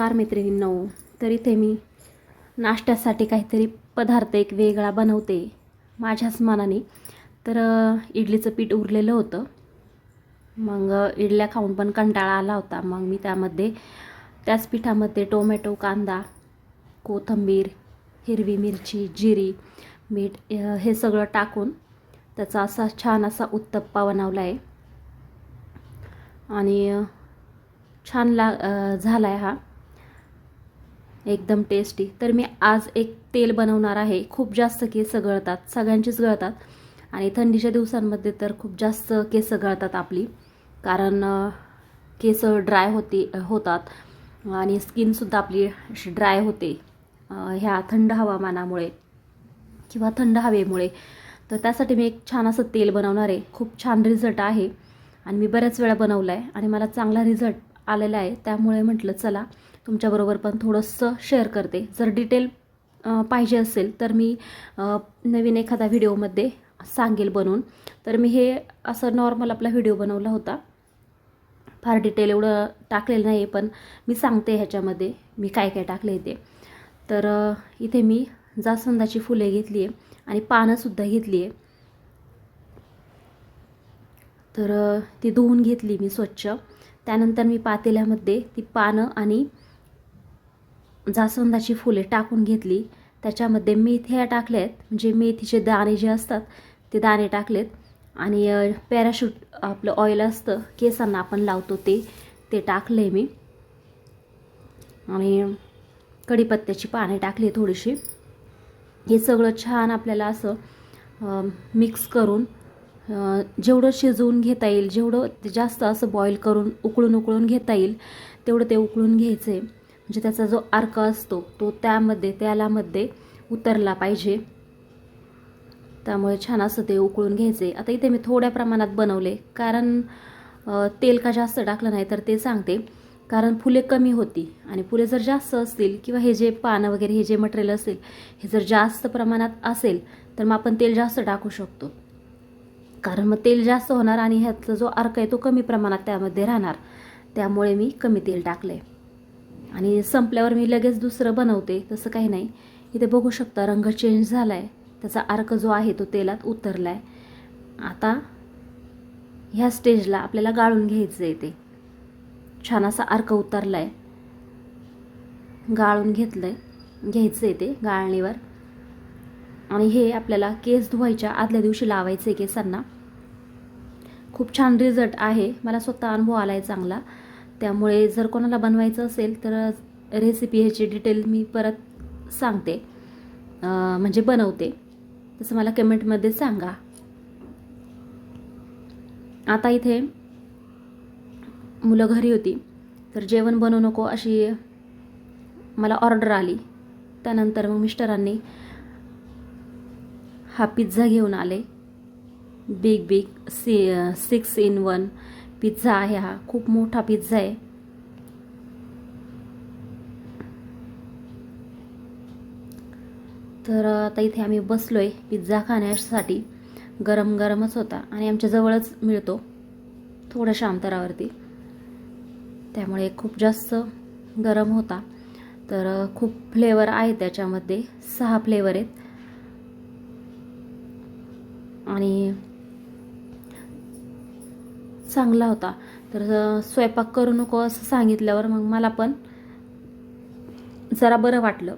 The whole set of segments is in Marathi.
नमस्कार मैत्रिणींनो तर इथे मी नाश्त्यासाठी काहीतरी पदार्थ एक वेगळा बनवते माझ्याच मनाने. तर इडलीचं पीठ उरलेलं होतं. मग इडल्या खाऊन पण कंटाळा आला होता. मग मी त्यामध्ये त्याच पिठामध्ये टोमॅटो कांदा कोथिंबीर हिरवी मिरची जिरी मीठ हे सगळं टाकून त्याचा असा छान असा उत्तप्पा बनवला आहे. आणि छान ला झाला आहे हा. एकदम टेस्टी तर मी आज एक तेल बनवणार आहे. खूप जास्त केस गळतात सगळ्यांचीच गळतात. आणि थंडीच्या दिवसांमध्ये तर खूप जास्त केस गळतात आपली. कारण केस ड्राय होते होतात. आणि स्किनसुद्धा आपली ड्राय होते. ह्या थंड हवामानामुळे किंवा थंड हवेमुळे. तर त्यासाठी मी एक छान असं तेल बनवणार आहे. खूप छान रिझल्ट आहे. आणि मी बऱ्याच वेळा बनवलं आहे आणि मला चांगला रिझल्ट आलेला आहे. त्यामुळे म्हटलं चला तुमच्याबरोबर पण थोडंसं शेअर करते. जर डिटेल पाहिजे असेल तर मी नवीन एखादा व्हिडिओमध्ये सांगेल बनवून तर मी हे असं नॉर्मल आपला व्हिडिओ बनवला होता. फार डिटेल एवढं टाकलेलं नाही आहे पण मी सांगते ह्याच्यामध्ये मी काय काय टाकले ते. तर इथे मी जास्वंदाची फुले घेतली आहे आणि पानंसुद्धा घेतली आहे तर ती धुवून घेतली मी स्वच्छ. त्यानंतर मी पातेल्यामध्ये ती पानं आणि जास्वंदाची फुले टाकून घेतली. त्याच्यामध्ये मेथ्या टाकल्यात. आहेत म्हणजे मेथीचे दाणे जे असतात ते दाणे टाकलेत. आणि पॅराशूट आपलं ऑइल असतं केसांना आपण लावतो ते ते टाकले मी. आणि कढीपत्त्याची पाने टाकली थोडीशी. हे सगळं छान आपल्याला असं मिक्स करून जेवढं शिजवून घेता येईल जेवढं ते जास्त असं बॉईल करून उकळून उकळून घेता येईल तेवढं ते उकळून घ्यायचं आहे म्हणजे त्याचा जो अर्क असतो तो त्यामध्ये त्यालामध्ये उतरला पाहिजे. त्यामुळे छान असं ते उकळून घ्यायचे. आता इथे मी थोड्या प्रमाणात बनवले कारण तेल का जास्त टाकलं नाही तर ते सांगते. कारण फुले कमी होती आणि फुले जर जास्त असतील किंवा हे जे पानं वगैरे हे जे मटेरियल असेल हे जर जास्त प्रमाणात असेल तर मग आपण तेल जास्त टाकू शकतो. कारण मग तेल जास्त होणार आणि ह्यातला जो अर्क आहे तो कमी प्रमाणात त्यामध्ये राहणार. त्यामुळे मी कमी तेल टाकले आणि संपल्यावर मी लगेच दुसरं बनवते तसं काही नाही. इथे बघू शकता रंग चेंज झाला आहे त्याचा अर्क जो आहे तो तेलात उतरला आहे आता ह्या स्टेजला आपल्याला गाळून घ्यायचं आहे ते छान असा अर्क उतरला आहे गाळून घेतलं आहे घ्यायचं आहे ते गाळणीवर. आणि हे आपल्याला केस धुवायच्या आदल्या दिवशी लावायचं आहे केसांना. खूप छान रिझल्ट आहे. मला स्वतः अनुभव आला आहे चांगला. त्यामुळे जर कोणाला बनवायचं असेल तर रेसिपी ह्याची डिटेल मी परत सांगते. म्हणजे बनवते. तसं मला कमेंटमध्ये सांगा. आता इथे मुलं घरी होती. तर जेवण बनवू नको अशी मला ऑर्डर आली. त्यानंतर मग मिस्टरांनी हा पिझ्झा घेऊन आले. Big big C six in one pizza आहे हा. खूप मोठा पिझ्झा आहे. तर आता इथे आम्ही बसलोय पिझ्झा खाण्यासाठी. गरम गरमच होता आणि आमच्या जवळच मिळतो. थोड्याशा अंतरावरती. त्यामुळे खूप जास्त गरम होता. तर खूप फ्लेवर आहे त्याच्यामध्ये. सहा फ्लेवर आहेत. आणि चांगला होता. तर स्वयंपाक करू नको असं सांगितल्यावर मग मला पण जरा बरं वाटलं.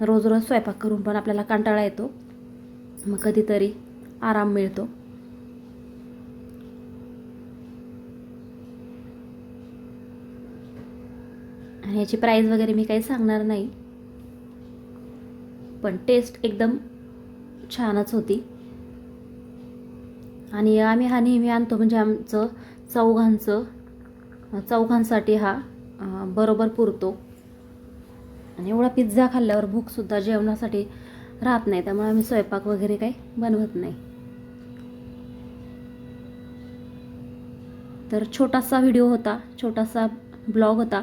रोज रोज स्वयंपाक करून पण आपल्याला कंटाळा येतो. मग कधीतरी आराम मिळतो. आणि याची प्राईस वगैरे मी काही सांगणार नाही. पण टेस्ट एकदम छानच होती. आणि आम्ही हा नेहमी आणतो म्हणजे आमचं चौघांचं चौघांसाठी हा बरोबर पुरतो. आणि एवढा पिझ्झा खाल्ल्यावर भूकसुद्धा जेवणासाठी राहत नाही त्यामुळे आम्ही स्वयंपाक वगैरे काही बनवत नाही. तर छोटासा व्हिडिओ होता छोटासा ब्लॉग होता.